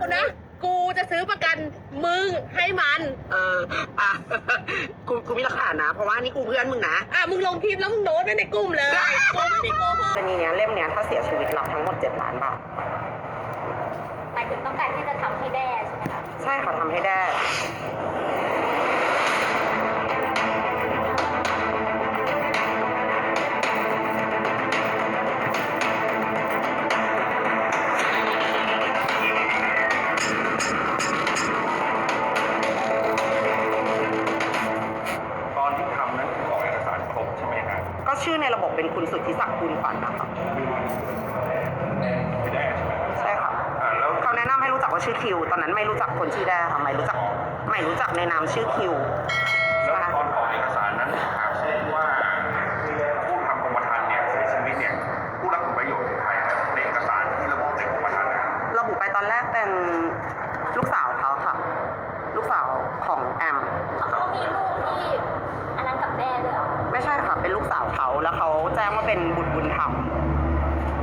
กูนะ กูจะซื้อประกันมึงให้มัน เอออะ กูกูมีหลักฐานนะ เพราะว่านี่กูเพื่อนมึงนะ อะมึงลงคลิปแล้วมึงโน้ตไว้ในกลุ่มเลยกูไม่ได้โกหกกรณีเนี้ยเล่มเนี้ยถ้าเสียชีวิตรับทั้งหมด7ล้านบาทหมายถึงต้องการที่จะทำให้แด้ใช่ไหมคะ ใช่ค่ะทำให้ได้ สุทธิศักดิ์คุณฝันนะคะไม่ได้ใช่ไหมครับใช่ค่ะอ่าแล้วเขาแนะนำให้รู้จักว่าชื่อคิว ตอนนั้นไม่รู้จักคนชื่อแด้ค่ะไม่รู้จักไม่รู้จักในนามชื่อคิว แล้วนะคะตอนออกเอกสารนั้นหากเช่นว่าผู้ทำกรมธรรม์เนี่ยเสียชีวิตเนี่ยผู้รับผลประโยชน์คือใครครับในเอกสารที่ระบุในกรมธรรม์นะครับระบุไปตอนแรกเป็นลูกสาวเขาค่ะ ลูกสาวของแอม เขามีลูกที่ ไม่ใช่ค่ะ เป็นลูกสาวเขา แล้วเขาแจ้งว่าเป็นบุตรบุญธรรม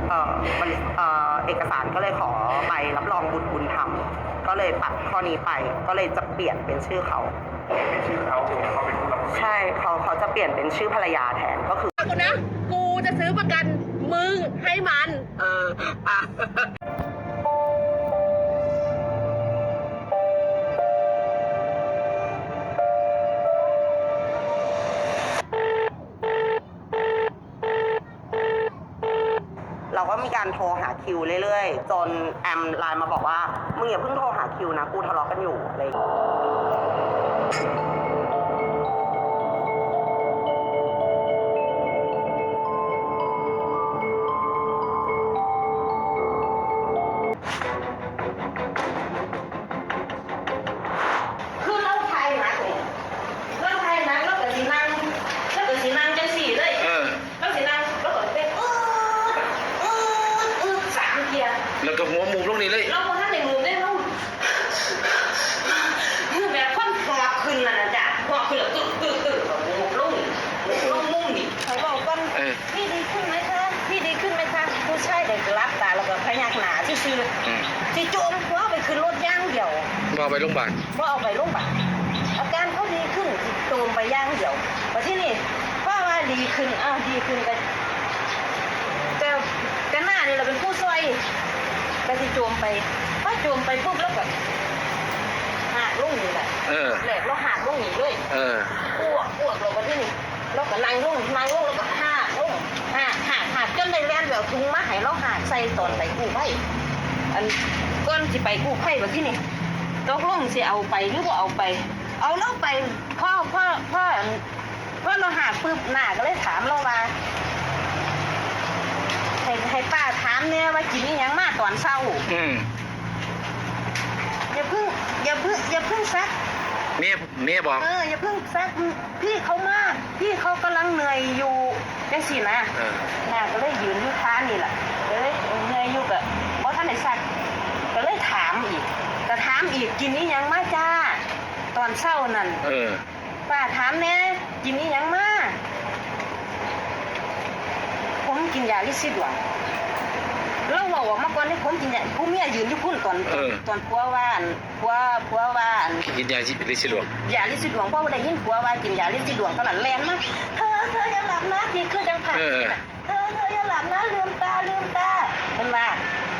เอ่อบริเอ่อเอกสารก็เลยขอใบรับรองบุตรบุญธรรม ก็เลยตัดข้อนี้ไป ก็เลยจะเปลี่ยนเป็นชื่อเขา เป็นชื่อเขาเขาเป็นผู้รับผลประโยชน์ใช่เขาเขาจะเปลี่ยนเป็นชื่อภรรยาแทนก็คือ กูนะ กูจะซื้อประกันมึงให้มัน เอออะ มีการโทรหาคิวเรื่อยๆ จนแอมไลน์มาบอกว่ามึงอย่าเพิ่งโทรหาคิวนะกูทะเลาะกันอยู่อะไรอย่างเงี้ย ออพี่ดีขึ้นไหมคะ พี่ดีขึ้นไหมคะ ผู้ชายเด็กรับตาแล้วก็พยักหน้าซื่ออืมๆที่โจมหัวไปขึ้นรถย่างเดียวพาไปโรงพยาบาลพอเอาไปโรงพยาบาลอาการเขาดีขึ้นที่โจมไปย่างเดียวมาที่นี่พ่อว่าดีขึ้นอ้าวดีขึ้นไปแต่กันหน้านี่เราเป็นผู้ช่วยก็ที่โจมไปพอโจมไปปุ๊บแล้วก็หักลงนี่แหละเออ แหลกแล้วหักลงนี่เลยเออ อ้วกอ้วกเราไปที่นี่แล้วก็นั่งลงนั่งลงแล้วก็หักลง หักหักหักจนได้แล่นแบบถุงมาให้เราหักใส่ตอนไปกู้ภัยอันก้อนสิไปกู้ภัยแบบที่นี่ตกลงสิเอาไปหรือว่าเอาไป เอาเราไปพ่อพ่อพ่ออันพ่อเราหักปุ๊บหน้าก็เลยถามเราว่าให้ให้ป้าถามเนี่ยว่ากินอิหยังมาตอนเช้าอืมอย่าเพิ่งอย่าเพิ่งอย่าเพิ่งซักเมียเมียบอกเอออย่าเพิ่งซักพี่เขามากพี่เขากำลังเหนื่อยอยู่ จังสินะเออน่าก็เลยยืนอยู่ค้านี่แหละก็เลยเหนื่อยอยู่กับเพราะท่านได้ซักก็เลยถามอีกก็ถามอีกกินนี้ยังมาจ้า ตอนเช้านั่น เออ ป้าถามแน่กินนี้ยังมาผมกินยาลิซิดวงเราบอกว่ามาก่อนนี่ผมกินยาผู้เมียยืนอยู่พุ่นตอนเออ ตอนผัวว่าอันผัวผัวว่าอันกินยาสิลิซิดวงยาลิซิดวงเพราะว่าได้ยินผัวว่ากินยาลิซิดวงตอนนั้นแลนมากเธอเธออย่าหลับนะที่คือจังผ่าน เออ เธอเธออย่าหลับนะลืมตาลืมตามันว่า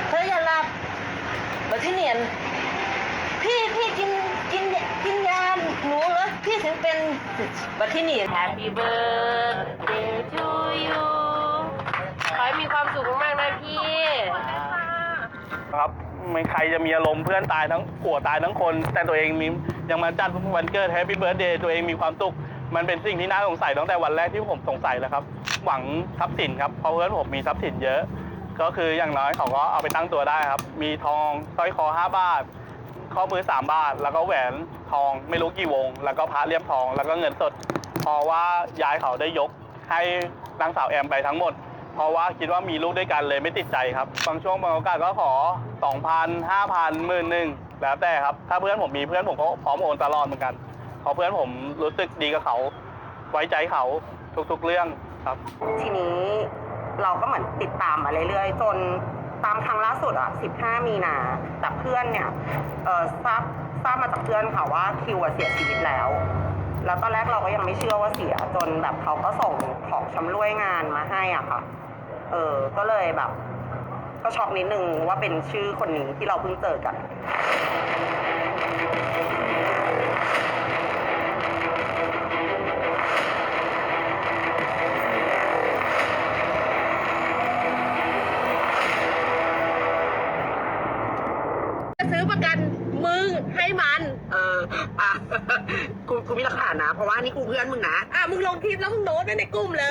เธออย่าหลับบัดที่เนียนพี่พี่กินกินกินยาหนูเหรอพี่ถึงเป็นบัดที่นี่ Happy birthday to you ขอให้มีความสุขมากๆนะพี่ ครับไม่ใครจะมีอารมณ์เพื่อนตายทั้งผัวตายทั้งคน แต่ตัวเองมียังมาจัดวันเกิดแฮปปี้เบิร์ดเดย์ตัวเองมีความสุข มันเป็นสิ่งที่น่าสงสัยตั้งแต่วันแรกที่ผมสงสัยแล้วครับ หวังทรัพย์สินครับเพราะเพื่อนผมมีทรัพย์สินเยอะ ก็คืออย่างน้อยเขาก็เอาไปตั้งตัวได้ครับ มีทองสร้อยคอ5บาท ข้อมือ 3 บาท แล้วก็แหวนทองไม่รู้กี่วง แล้วก็พระเลี่ยมทองแล้วก็เงินสด เพราะว่ายายเขาได้ยกให้นางสาวแอมไปทั้งหมด เพราะว่าคิดว่ามีลูกด้วยกันเลยไม่ติดใจครับบางช่วงบางโอกาสก็ขอ 2,000 5,000หมื่นหนึ่งแล้วแต่ครับ ถ้าเพื่อนผมมีเพื่อนผมก็พร้อมโอนตลอดเหมือนกันเพราะเพื่อนผมรู้สึกดีกับเขา ไว้ใจเขาทุกๆเรื่อง ครับ ทีนี้เราก็เหมือนติดตามมาเรื่อยๆ จนตามครั้งล่าสุดอะ 15 มีนา แต่เพื่อนเนี่ยเออทราบทราบมาจากเพื่อนค่ะว่าคิวอะเสียชีวิตแล้ว แล้วตอนแรกเราก็ยังไม่เชื่อว่าเสีย จนแบบเขาก็ส่งของชำร่วยงานมาให้อะค่ะ เออ ก็เลยแบบ ก็ช็อกนิดนึงว่าเป็นชื่อคนนี้ที่เราเพิ่งเจอกัน ประกันมึงให้มัน เอออะกูกูมีหลักฐานนะ เพราะว่านี่กูเพื่อนมึงนะ อะมึงลงคลิปแล้วมึงโน้ตไว้ในกลุ่มเลย